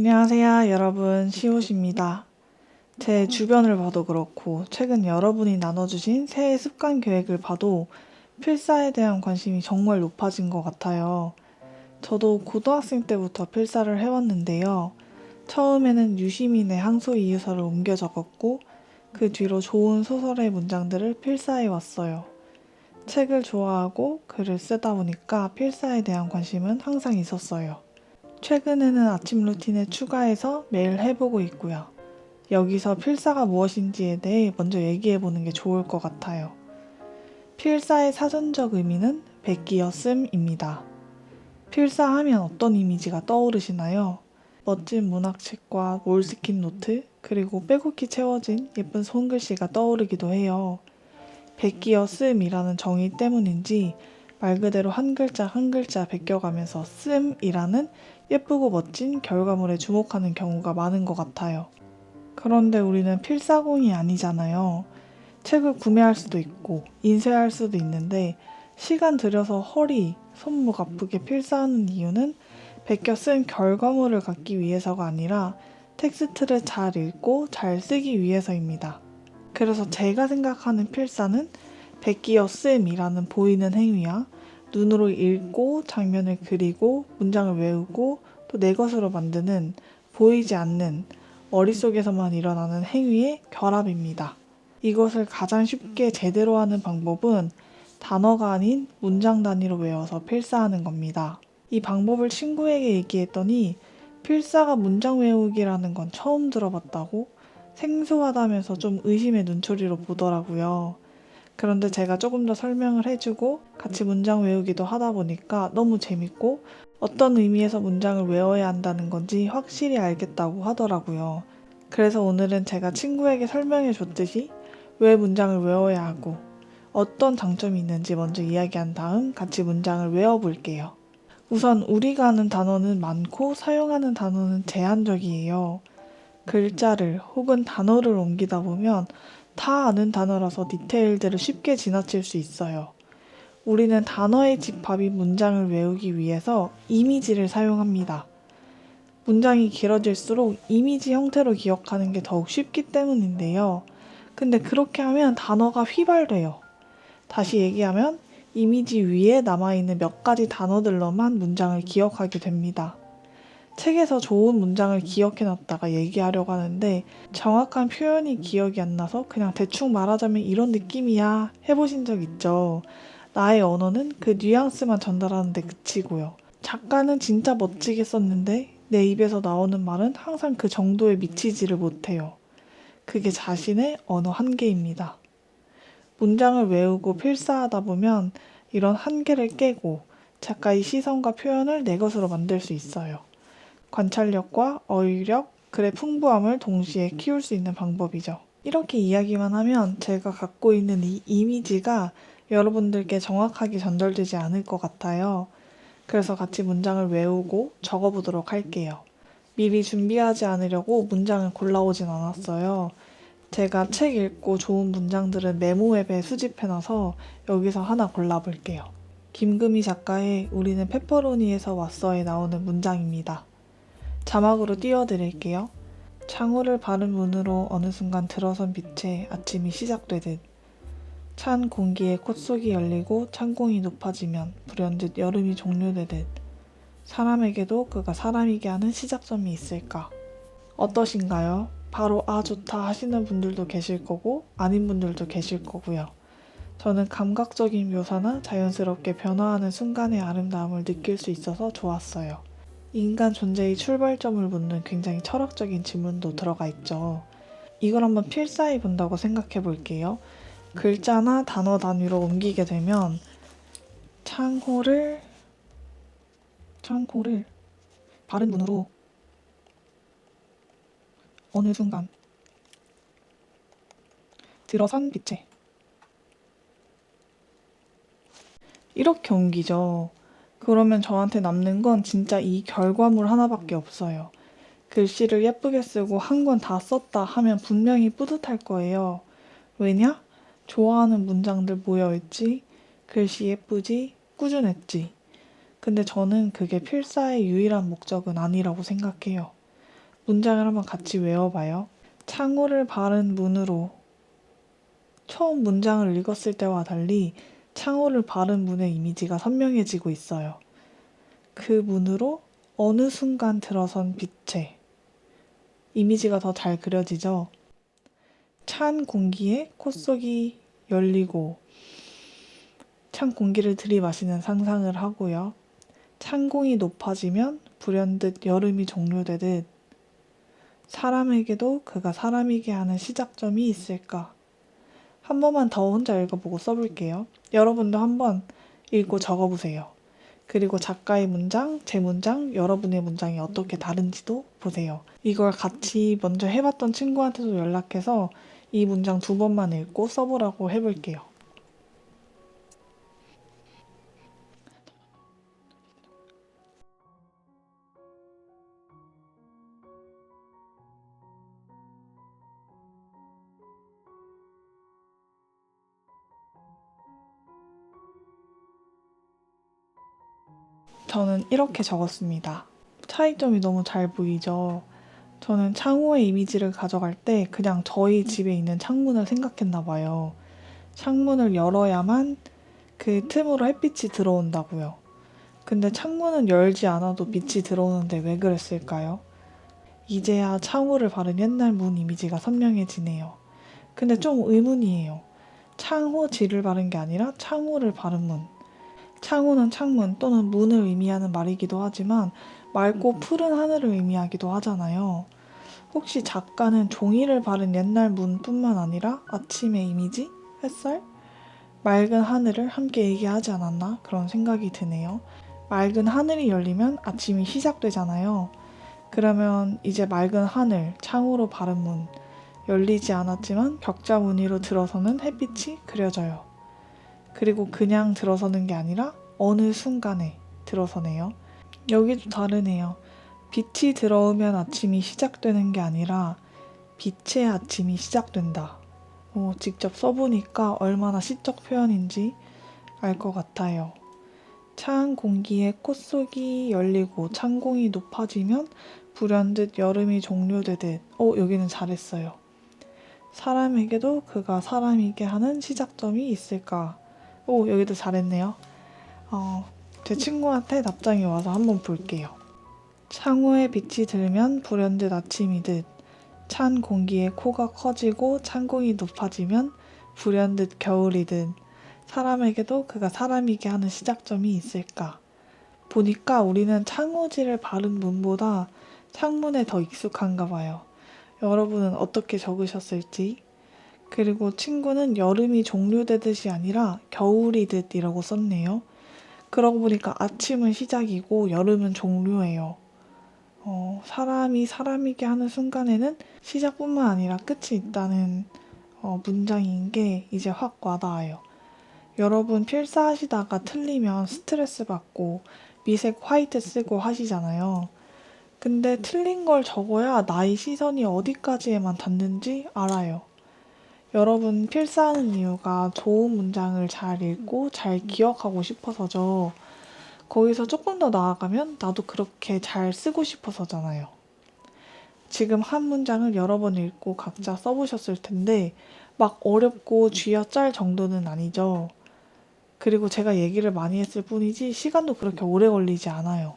안녕하세요, 여러분. 시옷입니다. 제 주변을 봐도 그렇고, 최근 여러분이 나눠주신 새해 습관 계획을 봐도 필사에 대한 관심이 정말 높아진 것 같아요. 저도 고등학생 때부터 필사를 해왔는데요. 처음에는 유시민의 항소 이유서를 옮겨 적었고, 그 뒤로 좋은 소설의 문장들을 필사해 왔어요. 책을 좋아하고 글을 쓰다 보니까 필사에 대한 관심은 항상 있었어요. 최근에는 아침 루틴에 추가해서 매일 해보고 있고요. 여기서 필사가 무엇인지에 대해 먼저 얘기해 보는 게 좋을 것 같아요. 필사의 사전적 의미는 백기였음입니다. 필사하면 어떤 이미지가 떠오르시나요? 멋진 문학책과 몰스킨 노트, 그리고 빼곡히 채워진 예쁜 손글씨가 떠오르기도 해요. 백기어씀이라는 정의 때문인지 말 그대로 한 글자 한 글자 베껴가면서 씀이라는 예쁘고 멋진 결과물에 주목하는 경우가 많은 것 같아요. 그런데 우리는 필사공이 아니잖아요. 책을 구매할 수도 있고 인쇄할 수도 있는데 시간 들여서 허리, 손목 아프게 필사하는 이유는 베껴 쓴 결과물을 갖기 위해서가 아니라 텍스트를 잘 읽고 잘 쓰기 위해서입니다. 그래서 제가 생각하는 필사는 베끼어 씀이라는 보이는 행위야 눈으로 읽고 장면을 그리고 문장을 외우고 또 내 것으로 만드는 보이지 않는 머릿속에서만 일어나는 행위의 결합입니다. 이것을 가장 쉽게 제대로 하는 방법은 단어가 아닌 문장 단위로 외워서 필사하는 겁니다. 이 방법을 친구에게 얘기했더니 필사가 문장 외우기라는 건 처음 들어봤다고 생소하다면서 좀 의심의 눈초리로 보더라고요. 그런데 제가 조금 더 설명을 해주고 같이 문장 외우기도 하다 보니까 너무 재밌고 어떤 의미에서 문장을 외워야 한다는 건지 확실히 알겠다고 하더라고요. 그래서 오늘은 제가 친구에게 설명해 줬듯이 왜 문장을 외워야 하고 어떤 장점이 있는지 먼저 이야기한 다음 같이 문장을 외워볼게요. 우선 우리가 아는 단어는 많고 사용하는 단어는 제한적이에요. 글자를 혹은 단어를 옮기다 보면 다 아는 단어라서 디테일들을 쉽게 지나칠 수 있어요. 우리는 단어의 집합이 문장을 외우기 위해서 이미지를 사용합니다. 문장이 길어질수록 이미지 형태로 기억하는 게 더욱 쉽기 때문인데요. 근데 그렇게 하면 단어가 휘발돼요. 다시 얘기하면 이미지 위에 남아있는 몇 가지 단어들로만 문장을 기억하게 됩니다. 책에서 좋은 문장을 기억해 놨다가 얘기하려고 하는데 정확한 표현이 기억이 안 나서 그냥 대충 말하자면 이런 느낌이야 해보신 적 있죠? 나의 언어는 그 뉘앙스만 전달하는데 그치고요. 작가는 진짜 멋지게 썼는데 내 입에서 나오는 말은 항상 그 정도에 미치지를 못해요. 그게 자신의 언어 한계입니다. 문장을 외우고 필사하다 보면 이런 한계를 깨고 작가의 시선과 표현을 내 것으로 만들 수 있어요. 관찰력과 어휘력, 글의 풍부함을 동시에 키울 수 있는 방법이죠. 이렇게 이야기만 하면 제가 갖고 있는 이 이미지가 여러분들께 정확하게 전달되지 않을 것 같아요. 그래서 같이 문장을 외우고 적어보도록 할게요. 미리 준비하지 않으려고 문장을 골라오진 않았어요. 제가 책 읽고 좋은 문장들은 메모 앱에 수집해놔서 여기서 하나 골라볼게요. 김금희 작가의 우리는 페퍼로니에서 왔어에 나오는 문장입니다. 자막으로 띄워드릴게요. 창호를 바른 문으로 어느 순간 들어선 빛에 아침이 시작되듯 찬 공기에 콧속이 열리고 창공이 높아지면 불현듯 여름이 종료되듯 사람에게도 그가 사람이게 하는 시작점이 있을까? 어떠신가요? 바로 아 좋다 하시는 분들도 계실 거고 아닌 분들도 계실 거고요. 저는 감각적인 묘사나 자연스럽게 변화하는 순간의 아름다움을 느낄 수 있어서 좋았어요. 인간 존재의 출발점을 묻는 굉장히 철학적인 질문도 들어가 있죠. 이걸 한번 필사해 본다고 생각해 볼게요. 글자나 단어 단위로 옮기게 되면 창호를 창호를 바른 문으로 어느 순간 들어선 빛에 이렇게 옮기죠. 그러면 저한테 남는 건 진짜 이 결과물 하나밖에 없어요. 글씨를 예쁘게 쓰고 한 권 다 썼다 하면 분명히 뿌듯할 거예요. 왜냐? 좋아하는 문장들 모여있지, 글씨 예쁘지, 꾸준했지. 근데 저는 그게 필사의 유일한 목적은 아니라고 생각해요. 문장을 한번 같이 외워봐요. 창호를 바른 문으로 처음 문장을 읽었을 때와 달리 창호를 바른 문의 이미지가 선명해지고 있어요. 그 문으로 어느 순간 들어선 빛에 이미지가 더 잘 그려지죠. 찬 공기에 콧속이 열리고 찬 공기를 들이마시는 상상을 하고요. 찬 공이 높아지면 불현듯 여름이 종료되듯 사람에게도 그가 사람이게 하는 시작점이 있을까? 한 번만 더 혼자 읽어보고 써볼게요. 여러분도 한번 읽고 적어보세요. 그리고 작가의 문장, 제 문장, 여러분의 문장이 어떻게 다른지도 보세요. 이걸 같이 먼저 해봤던 친구한테도 연락해서 이 문장 두 번만 읽고 써보라고 해볼게요. 저는 이렇게 적었습니다. 차이점이 너무 잘 보이죠? 저는 창호의 이미지를 가져갈 때 그냥 저희 집에 있는 창문을 생각했나 봐요. 창문을 열어야만 그 틈으로 햇빛이 들어온다고요. 근데 창문은 열지 않아도 빛이 들어오는데 왜 그랬을까요? 이제야 창호를 바른 옛날 문 이미지가 선명해지네요. 근데 좀 의문이에요. 창호 지를 바른 게 아니라 창호를 바른 문. 창호는 창문 또는 문을 의미하는 말이기도 하지만 맑고 푸른 하늘을 의미하기도 하잖아요. 혹시 작가는 종이를 바른 옛날 문뿐만 아니라 아침의 이미지, 햇살, 맑은 하늘을 함께 얘기하지 않았나 그런 생각이 드네요. 맑은 하늘이 열리면 아침이 시작되잖아요. 그러면 이제 맑은 하늘, 창호로 바른 문, 열리지 않았지만 격자 무늬로 들어서는 햇빛이 그려져요. 그리고 그냥 들어서는 게 아니라 어느 순간에 들어서네요. 여기도 다르네요. 빛이 들어오면 아침이 시작되는 게 아니라 빛의 아침이 시작된다. 오, 직접 써보니까 얼마나 시적 표현인지 알 것 같아요. 차은 공기에 콧속이 열리고 창공이 높아지면 불현듯 여름이 종료되듯 어 여기는 잘했어요. 사람에게도 그가 사람이게 하는 시작점이 있을까? 오 여기도 잘했네요. 어, 제 친구한테 답장이 와서 한번 볼게요. 창호에 빛이 들면 불현듯 아침이듯 찬 공기에 코가 커지고 창공이 높아지면 불현듯 겨울이듯 사람에게도 그가 사람이게 하는 시작점이 있을까? 보니까 우리는 창호지를 바른 문보다 창문에 더 익숙한가 봐요. 여러분은 어떻게 적으셨을지? 그리고 친구는 여름이 종료되듯이 아니라 겨울이듯이라고 썼네요. 그러고 보니까 아침은 시작이고 여름은 종료예요. 어, 사람이 사람이게 하는 순간에는 시작뿐만 아니라 끝이 있다는 어, 문장인 게 이제 확 와닿아요. 여러분 필사하시다가 틀리면 스트레스 받고 미색 화이트 쓰고 하시잖아요. 근데 틀린 걸 적어야 나의 시선이 어디까지에만 닿는지 알아요. 여러분 필사하는 이유가 좋은 문장을 잘 읽고 잘 기억하고 싶어서죠. 거기서 조금 더 나아가면 나도 그렇게 잘 쓰고 싶어서잖아요. 지금 한 문장을 여러 번 읽고 각자 써보셨을 텐데 막 어렵고 쥐어짤 정도는 아니죠. 그리고 제가 얘기를 많이 했을 뿐이지 시간도 그렇게 오래 걸리지 않아요.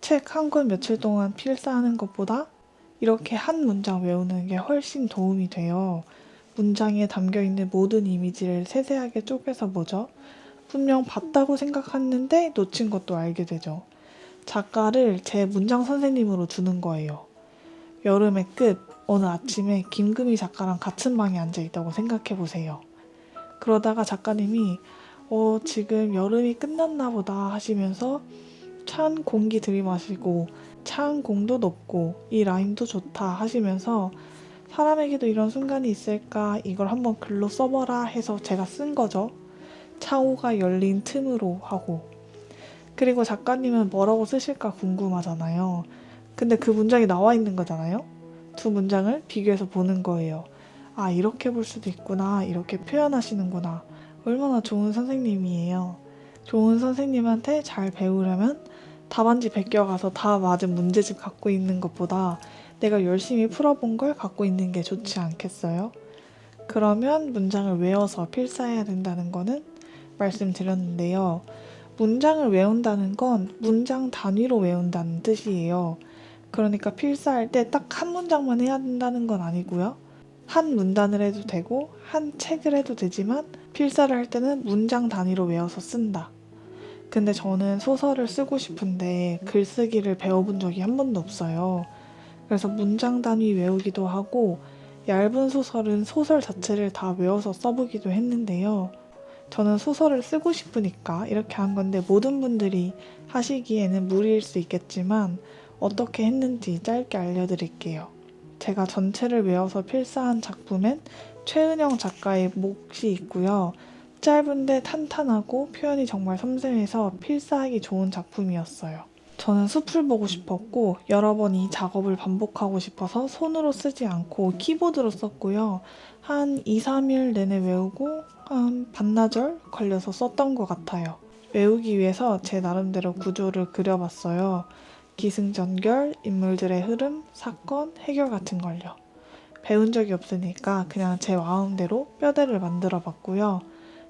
책 한 권 며칠 동안 필사하는 것보다 이렇게 한 문장 외우는 게 훨씬 도움이 돼요. 문장에 담겨 있는 모든 이미지를 세세하게 쪼개서 보죠. 분명 봤다고 생각했는데 놓친 것도 알게 되죠. 작가를 제 문장 선생님으로 두는 거예요. 여름의 끝, 어느 아침에 김금희 작가랑 같은 방에 앉아 있다고 생각해 보세요. 그러다가 작가님이 어, 지금 여름이 끝났나 보다 하시면서 찬 공기 들이마시고 찬 공도 높고 이 라임도 좋다 하시면서 사람에게도 이런 순간이 있을까 이걸 한번 글로 써봐라 해서 제가 쓴 거죠. 차오가 열린 틈으로 하고 그리고 작가님은 뭐라고 쓰실까 궁금하잖아요. 근데 그 문장이 나와 있는 거잖아요. 두 문장을 비교해서 보는 거예요. 아 이렇게 볼 수도 있구나 이렇게 표현하시는구나 얼마나 좋은 선생님이에요. 좋은 선생님한테 잘 배우려면 답안지 베껴가서 다 맞은 문제집 갖고 있는 것보다 내가 열심히 풀어본 걸 갖고 있는 게 좋지 않겠어요? 그러면 문장을 외워서 필사해야 된다는 거는 말씀드렸는데요. 문장을 외운다는 건 문장 단위로 외운다는 뜻이에요. 그러니까 필사할 때 딱 한 문장만 해야 된다는 건 아니고요. 한 문단을 해도 되고 한 책을 해도 되지만 필사를 할 때는 문장 단위로 외워서 쓴다. 근데 저는 소설을 쓰고 싶은데 글쓰기를 배워본 적이 한 번도 없어요. 그래서 문장 단위 외우기도 하고 얇은 소설은 소설 자체를 다 외워서 써보기도 했는데요. 저는 소설을 쓰고 싶으니까 이렇게 한 건데 모든 분들이 하시기에는 무리일 수 있겠지만 어떻게 했는지 짧게 알려드릴게요. 제가 전체를 외워서 필사한 작품엔 최은영 작가의 몫이 있고요. 짧은데 탄탄하고 표현이 정말 섬세해서 필사하기 좋은 작품이었어요. 저는 숲을 보고 싶었고 여러 번 이 작업을 반복하고 싶어서 손으로 쓰지 않고 키보드로 썼고요. 한 2, 3일 내내 외우고 한 반나절 걸려서 썼던 것 같아요. 외우기 위해서 제 나름대로 구조를 그려봤어요. 기승전결, 인물들의 흐름, 사건, 해결 같은 걸요. 배운 적이 없으니까 그냥 제 마음대로 뼈대를 만들어 봤고요.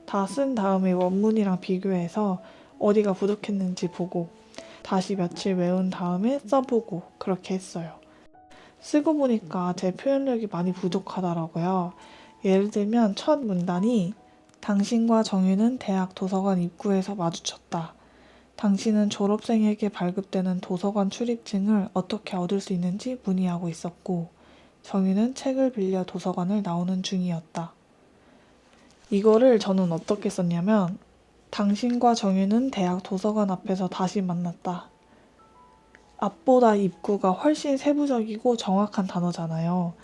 다 쓴 다음에 원문이랑 비교해서 어디가 부족했는지 보고 다시 며칠 외운 다음에 써보고 그렇게 했어요. 쓰고 보니까 제 표현력이 많이 부족하더라고요. 예를 들면 첫 문단이 당신과 정유는 대학 도서관 입구에서 마주쳤다. 당신은 졸업생에게 발급되는 도서관 출입증을 어떻게 얻을 수 있는지 문의하고 있었고, 정유는 책을 빌려 도서관을 나오는 중이었다. 이거를 저는 어떻게 썼냐면, 당신과 정유는 대학 도서관 앞에서 다시 만났다. 앞보다 입구가 훨씬 세부적이고 정확한 단어잖아요.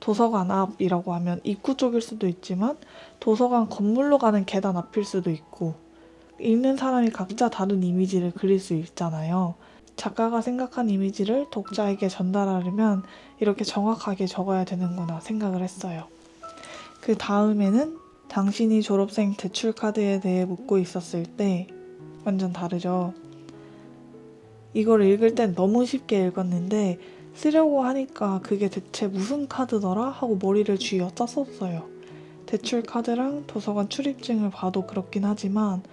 도서관 앞이라고 하면 입구 쪽일 수도 있지만 도서관 건물로 가는 계단 앞일 수도 있고 읽는 사람이 각자 다른 이미지를 그릴 수 있잖아요. 작가가 생각한 이미지를 독자에게 전달하려면 이렇게 정확하게 적어야 되는구나 생각을 했어요. 그 다음에는 당신이 졸업생 대출 카드에 대해 묻고 있었을 때 완전 다르죠. 이걸 읽을 땐 너무 쉽게 읽었는데 쓰려고 하니까 그게 대체 무슨 카드더라 하고 머리를 쥐어 짰었어요. 대출 카드랑 도서관 출입증을 봐도 그렇긴 하지만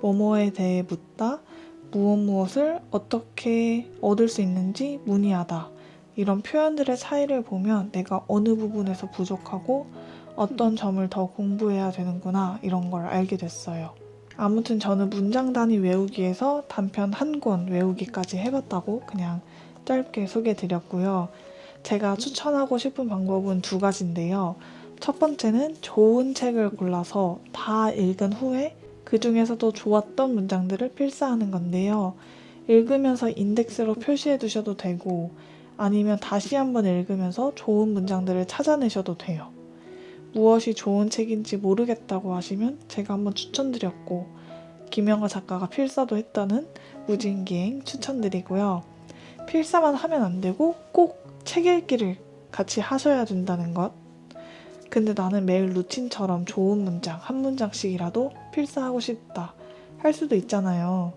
뭐뭐에 대해 묻다, 무엇 무엇을 어떻게 얻을 수 있는지 문의하다. 이런 표현들의 차이를 보면 내가 어느 부분에서 부족하고 어떤 점을 더 공부해야 되는구나 이런 걸 알게 됐어요. 아무튼 저는 문장 단위 외우기에서 단편 한 권 외우기까지 해봤다고 그냥 짧게 소개해 드렸고요. 제가 추천하고 싶은 방법은 두 가지인데요. 첫 번째는 좋은 책을 골라서 다 읽은 후에 그 중에서도 좋았던 문장들을 필사하는 건데요. 읽으면서 인덱스로 표시해 두셔도 되고 아니면 다시 한번 읽으면서 좋은 문장들을 찾아내셔도 돼요. 무엇이 좋은 책인지 모르겠다고 하시면 제가 한번 추천드렸고 김영하 작가가 필사도 했다는 무진기행 추천드리고요. 필사만 하면 안 되고 꼭 책 읽기를 같이 하셔야 된다는 것. 근데 나는 매일 루틴처럼 좋은 문장 한 문장씩이라도 필사하고 싶다 할 수도 있잖아요.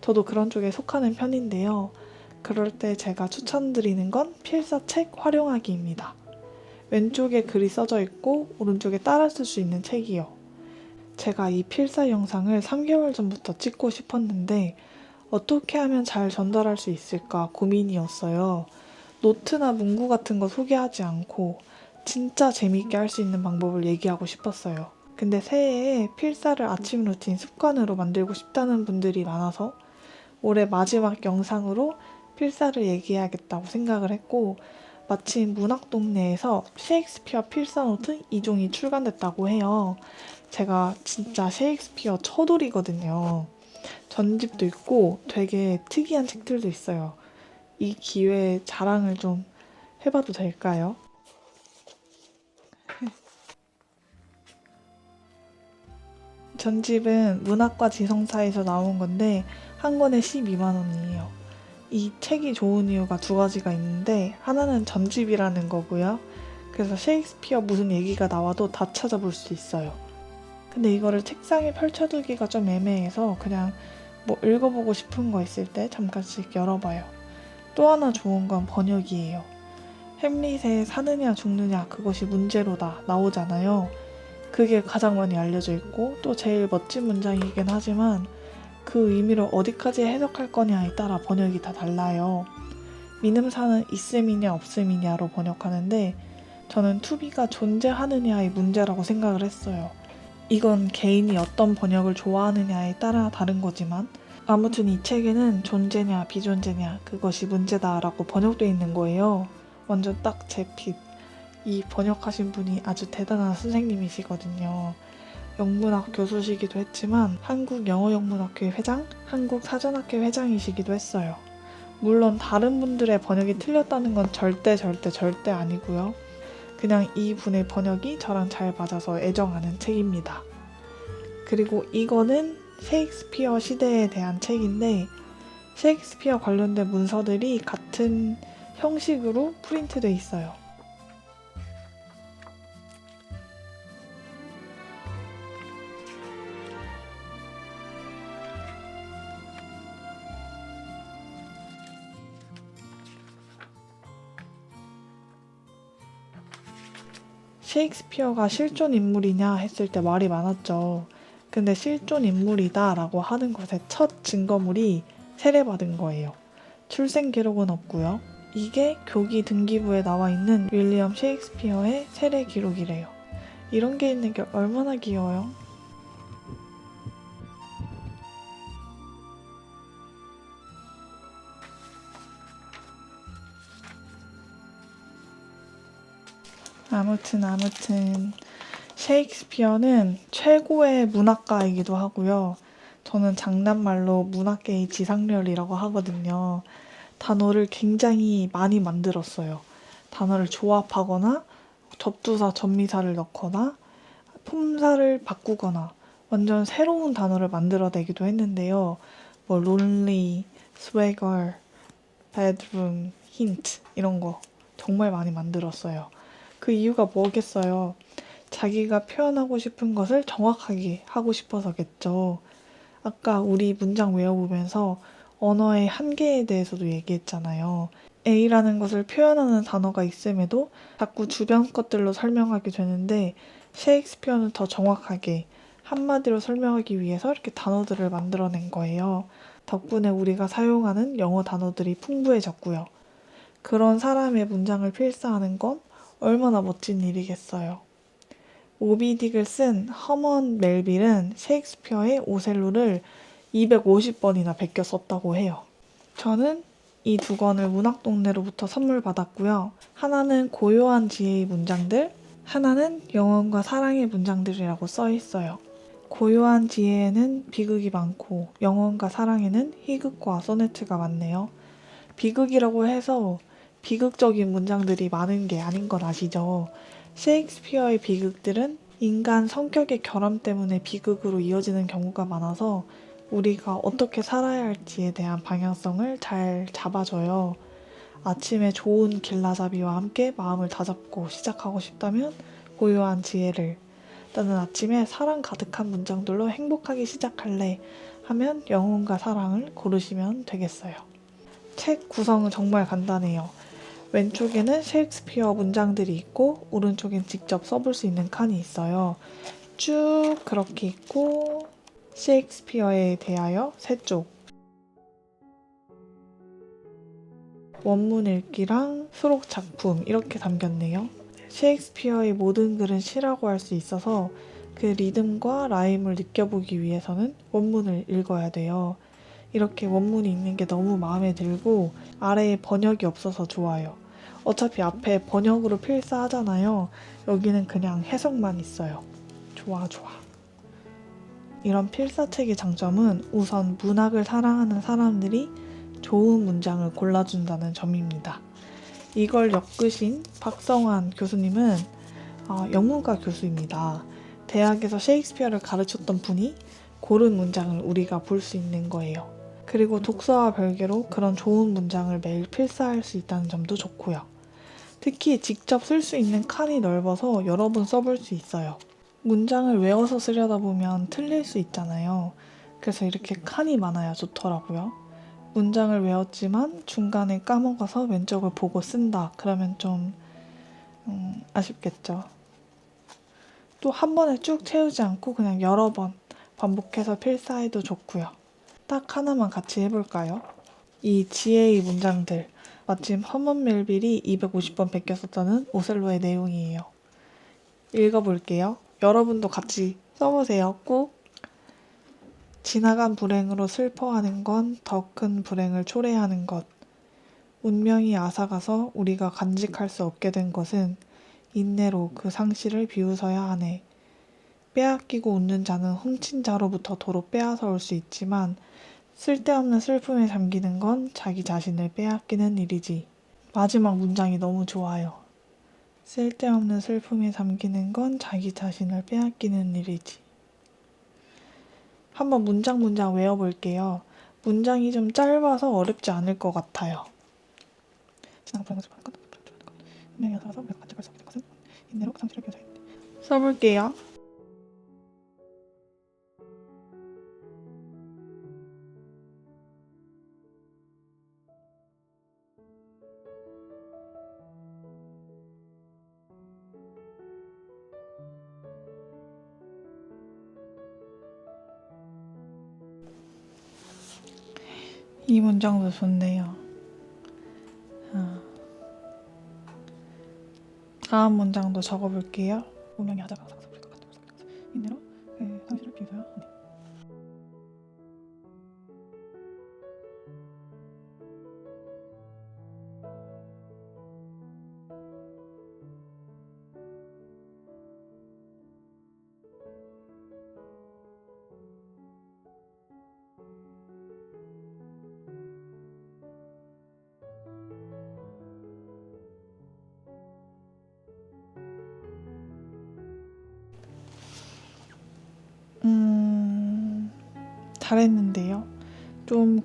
저도 그런 쪽에 속하는 편인데요. 그럴 때 제가 추천드리는 건 필사책 활용하기입니다. 왼쪽에 글이 써져 있고 오른쪽에 따라 쓸 수 있는 책이요. 제가 이 필사 영상을 3개월 전부터 찍고 싶었는데 어떻게 하면 잘 전달할 수 있을까 고민이었어요. 노트나 문구 같은 거 소개하지 않고 진짜 재미있게 할 수 있는 방법을 얘기하고 싶었어요. 근데 새해에 필사를 아침 루틴 습관으로 만들고 싶다는 분들이 많아서 올해 마지막 영상으로 필사를 얘기해야겠다고 생각을 했고 마침 문학동네에서 셰익스피어 필사 노트 2종이 출간됐다고 해요. 제가 진짜 셰익스피어 처돌이거든요. 전집도 있고 되게 특이한 책들도 있어요. 이 기회에 자랑을 좀 해봐도 될까요? 전집은 문학과 지성사에서 나온 건데 한 권에 12만 원이에요. 이 책이 좋은 이유가 두 가지가 있는데 하나는 전집이라는 거고요. 그래서 셰익스피어 무슨 얘기가 나와도 다 찾아볼 수 있어요. 근데 이거를 책상에 펼쳐두기가 좀 애매해서 그냥 뭐 읽어보고 싶은 거 있을 때 잠깐씩 열어봐요. 또 하나 좋은 건 번역이에요. 햄릿의 사느냐 죽느냐 그것이 문제로다 나오잖아요. 그게 가장 많이 알려져 있고 또 제일 멋진 문장이긴 하지만 그 의미를 어디까지 해석할 거냐에 따라 번역이 다 달라요. 민음사는 있음이냐 없음이냐로 번역하는데 저는 투비가 존재하느냐의 문제라고 생각을 했어요. 이건 개인이 어떤 번역을 좋아하느냐에 따라 다른 거지만 아무튼 이 책에는 존재냐 비존재냐 그것이 문제다라고 번역되어 있는 거예요. 완전 딱 제 핏. 이 번역하신 분이 아주 대단한 선생님이시거든요. 영문학 교수시기도 했지만 한국 영어영문학회 회장, 한국 사전학회 회장이시기도 했어요. 물론 다른 분들의 번역이 틀렸다는 건 절대 절대 절대 아니고요. 그냥 이 분의 번역이 저랑 잘 맞아서 애정하는 책입니다. 그리고 이거는 셰익스피어 시대에 대한 책인데 셰익스피어 관련된 문서들이 같은 형식으로 프린트돼 있어요. 셰익스피어가 실존 인물이냐 했을 때 말이 많았죠. 근데 실존 인물이다 라고 하는 것의 첫 증거물이 세례받은 거예요. 출생 기록은 없고요. 이게 교기 등기부에 나와 있는 윌리엄 셰익스피어의 세례 기록이래요. 이런 게 있는 게 얼마나 귀여워요. 아무튼 아무튼 셰익스피어는 최고의 문학가이기도 하고요. 저는 장난말로 문학계의 지상렬이라고 하거든요. 단어를 굉장히 많이 만들었어요. 단어를 조합하거나 접두사, 접미사를 넣거나 품사를 바꾸거나 완전 새로운 단어를 만들어내기도 했는데요. 뭐 lonely, swagger, bedroom, hint 이런 거 정말 많이 만들었어요. 그 이유가 뭐겠어요? 자기가 표현하고 싶은 것을 정확하게 하고 싶어서겠죠. 아까 우리 문장 외워보면서 언어의 한계에 대해서도 얘기했잖아요. A라는 것을 표현하는 단어가 있음에도 자꾸 주변 것들로 설명하게 되는데 셰익스피어는 더 정확하게 한마디로 설명하기 위해서 이렇게 단어들을 만들어낸 거예요. 덕분에 우리가 사용하는 영어 단어들이 풍부해졌고요. 그런 사람의 문장을 필사하는 건 얼마나 멋진 일이겠어요. 모비딕을 쓴 허먼 멜빌은 셰익스피어의 오셀로를 250번이나 베껴 썼다고 해요. 저는 이 두 권을 문학동네로부터 선물 받았고요. 하나는 고요한 지혜의 문장들, 하나는 영혼과 사랑의 문장들이라고 써 있어요. 고요한 지혜에는 비극이 많고 영혼과 사랑에는 희극과 소네트가 많네요. 비극이라고 해서 비극적인 문장들이 많은 게 아닌 건 아시죠? 셰익스피어의 비극들은 인간 성격의 결함 때문에 비극으로 이어지는 경우가 많아서 우리가 어떻게 살아야 할지에 대한 방향성을 잘 잡아줘요. 아침에 좋은 길라잡이와 함께 마음을 다잡고 시작하고 싶다면 고요한 지혜를 나는 아침에 사랑 가득한 문장들로 행복하게 시작할래 하면 영혼과 사랑을 고르시면 되겠어요. 책 구성은 정말 간단해요. 왼쪽에는 셰익스피어 문장들이 있고 오른쪽엔 직접 써볼 수 있는 칸이 있어요. 쭉 그렇게 있고 셰익스피어에 대하여 세 쪽. 원문 읽기랑 수록 작품 이렇게 담겼네요. 셰익스피어의 모든 글은 시라고 할 수 있어서 그 리듬과 라임을 느껴보기 위해서는 원문을 읽어야 돼요. 이렇게 원문이 있는 게 너무 마음에 들고 아래에 번역이 없어서 좋아요. 어차피 앞에 번역으로 필사하잖아요. 여기는 그냥 해석만 있어요. 좋아, 좋아. 이런 필사책의 장점은 우선 문학을 사랑하는 사람들이 좋은 문장을 골라준다는 점입니다. 이걸 엮으신 박성환 교수님은 어, 영문과 교수입니다. 대학에서 셰익스피어를 가르쳤던 분이 고른 문장을 우리가 볼 수 있는 거예요. 그리고 독서와 별개로 그런 좋은 문장을 매일 필사할 수 있다는 점도 좋고요. 특히 직접 쓸 수 있는 칸이 넓어서 여러 번 써볼 수 있어요. 문장을 외워서 쓰려다 보면 틀릴 수 있잖아요. 그래서 이렇게 칸이 많아야 좋더라고요. 문장을 외웠지만 중간에 까먹어서 왼쪽을 보고 쓴다. 그러면 좀 음, 아쉽겠죠. 또 한 번에 쭉 채우지 않고 그냥 여러 번 반복해서 필사해도 좋고요. 딱 하나만 같이 해볼까요? 이 GA 문장들 마침 허먼 멜빌이 250번 베꼈었다는 오셀로의 내용이에요. 읽어볼게요. 여러분도 같이 써보세요. 꼭 지나간 불행으로 슬퍼하는 건 더 큰 불행을 초래하는 것. 운명이 앗아가서 우리가 간직할 수 없게 된 것은 인내로 그 상실을 비웃어야 하네. 빼앗기고 웃는 자는 훔친 자로부터 도로 빼앗아 올 수 있지만 쓸데없는 슬픔에 잠기는 건 자기 자신을 빼앗기는 일이지. 마지막 문장이 너무 좋아요. 쓸데없는 슬픔에 잠기는 건 자기 자신을 빼앗기는 일이지. 한번 문장 문장 외워볼게요. 문장이 좀 짧아서 어렵지 않을 것 같아요. 불 이 문장도 좋네요. 아. 다음 문장도 적어볼게요. 운명이 하자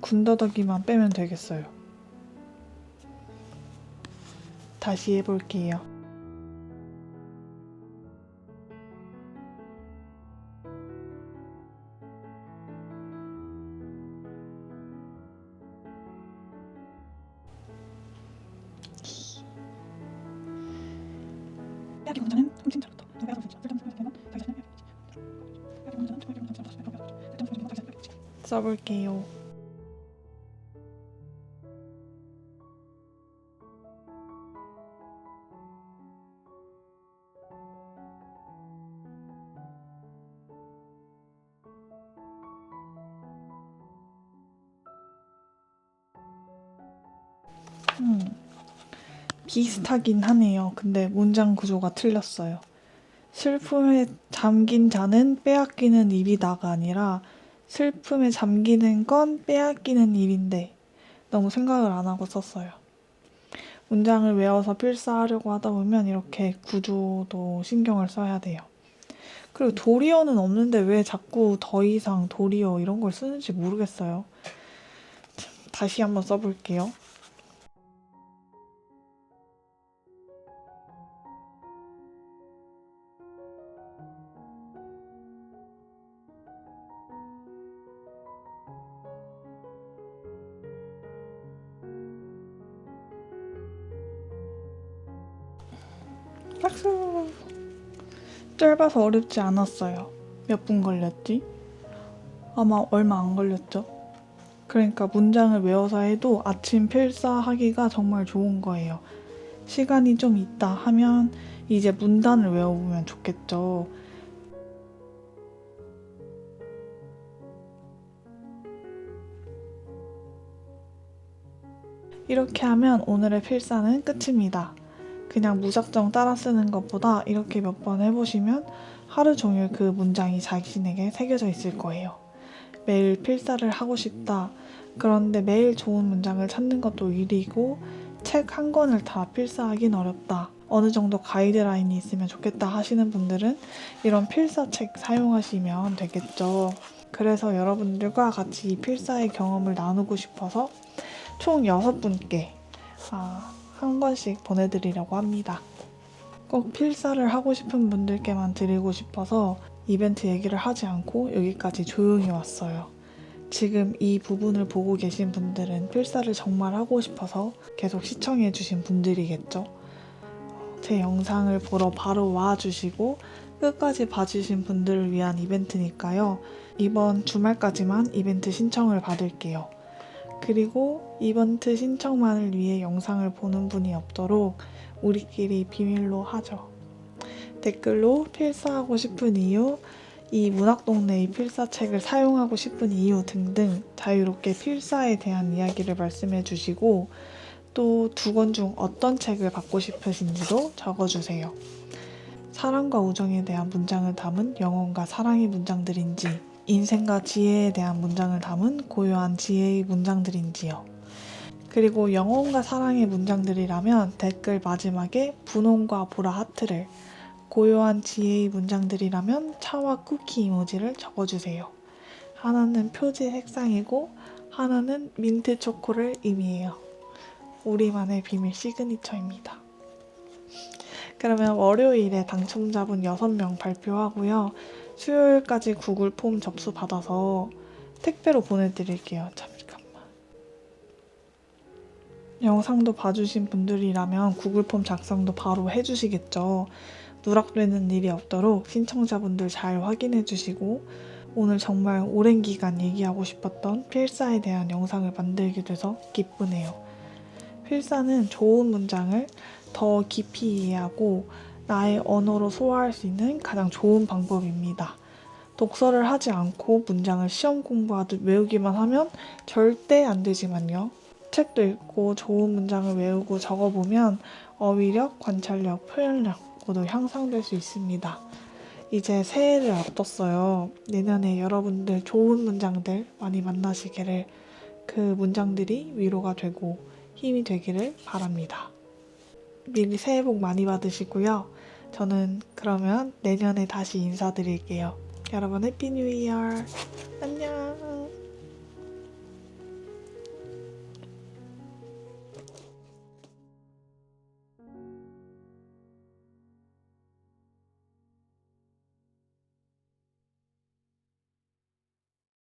군더더기만 빼면 되겠어요. 다시 해볼게요. 자로부터 빼앗아 있지 비슷하긴 하네요. 근데 문장 구조가 틀렸어요. 슬픔에 잠긴 자는 빼앗기는 일이다가 아니라 슬픔에 잠기는 건 빼앗기는 일인데 너무 생각을 안 하고 썼어요. 문장을 외워서 필사하려고 하다 보면 이렇게 구조도 신경을 써야 돼요. 그리고 도리어는 없는데 왜 자꾸 더 이상 도리어 이런 걸 쓰는지 모르겠어요. 참, 다시 한번 써볼게요. 짧아서 어렵지 않았어요. 몇 분 걸렸지? 아마 얼마 안 걸렸죠? 그러니까 문장을 외워서 해도 아침 필사하기가 정말 좋은 거예요. 시간이 좀 있다 하면 이제 문단을 외워보면 좋겠죠. 이렇게 하면 오늘의 필사는 끝입니다. 그냥 무작정 따라 쓰는 것보다 이렇게 몇 번 해보시면 하루 종일 그 문장이 자신에게 새겨져 있을 거예요. 매일 필사를 하고 싶다. 그런데 매일 좋은 문장을 찾는 것도 일이고 책 한 권을 다 필사하긴 어렵다. 어느 정도 가이드라인이 있으면 좋겠다 하시는 분들은 이런 필사책 사용하시면 되겠죠. 그래서 여러분들과 같이 이 필사의 경험을 나누고 싶어서 총 6분께 아, 한 권씩 보내드리려고 합니다. 꼭 필사를 하고 싶은 분들께만 드리고 싶어서 이벤트 얘기를 하지 않고 여기까지 조용히 왔어요. 지금 이 부분을 보고 계신 분들은 필사를 정말 하고 싶어서 계속 시청해 주신 분들이겠죠. 제 영상을 보러 바로 와 주시고 끝까지 봐주신 분들을 위한 이벤트니까요. 이번 주말까지만 이벤트 신청을 받을게요. 그리고 이벤트 신청만을 위해 영상을 보는 분이 없도록 우리끼리 비밀로 하죠. 댓글로 필사하고 싶은 이유, 이 문학동네의 필사책을 사용하고 싶은 이유 등등 자유롭게 필사에 대한 이야기를 말씀해 주시고 또 두 권 중 어떤 책을 받고 싶으신지도 적어주세요. 사랑과 우정에 대한 문장을 담은 영혼과 사랑의 문장들인지 인생과 지혜에 대한 문장을 담은 고요한 지혜의 문장들인지요. 그리고 영혼과 사랑의 문장들이라면 댓글 마지막에 분홍과 보라 하트를 고요한 지혜의 문장들이라면 차와 쿠키 이모지를 적어주세요. 하나는 표지 색상이고 하나는 민트 초코를 의미해요. 우리만의 비밀 시그니처입니다. 그러면 월요일에 당첨자분 6명 발표하고요. 수요일까지 구글 폼 접수 받아서 택배로 보내드릴게요. 잠깐만. 영상도 봐주신 분들이라면 구글 폼 작성도 바로 해주시겠죠. 누락되는 일이 없도록 신청자분들 잘 확인해 주시고 오늘 정말 오랜 기간 얘기하고 싶었던 필사에 대한 영상을 만들게 돼서 기쁘네요. 필사는 좋은 문장을 더 깊이 이해하고 나의 언어로 소화할 수 있는 가장 좋은 방법입니다. 독서를 하지 않고 문장을 시험 공부하듯 외우기만 하면 절대 안 되지만요. 책도 읽고 좋은 문장을 외우고 적어보면 어휘력, 관찰력, 표현력 모두 향상될 수 있습니다. 이제 새해를 앞뒀어요. 내년에 여러분들 좋은 문장들 많이 만나시기를 그 문장들이 위로가 되고 힘이 되기를 바랍니다. 미리 새해 복 많이 받으시고요. 저는 그러면 내년에 다시 인사드릴게요. 여러분 해피 뉴 이어. 안녕.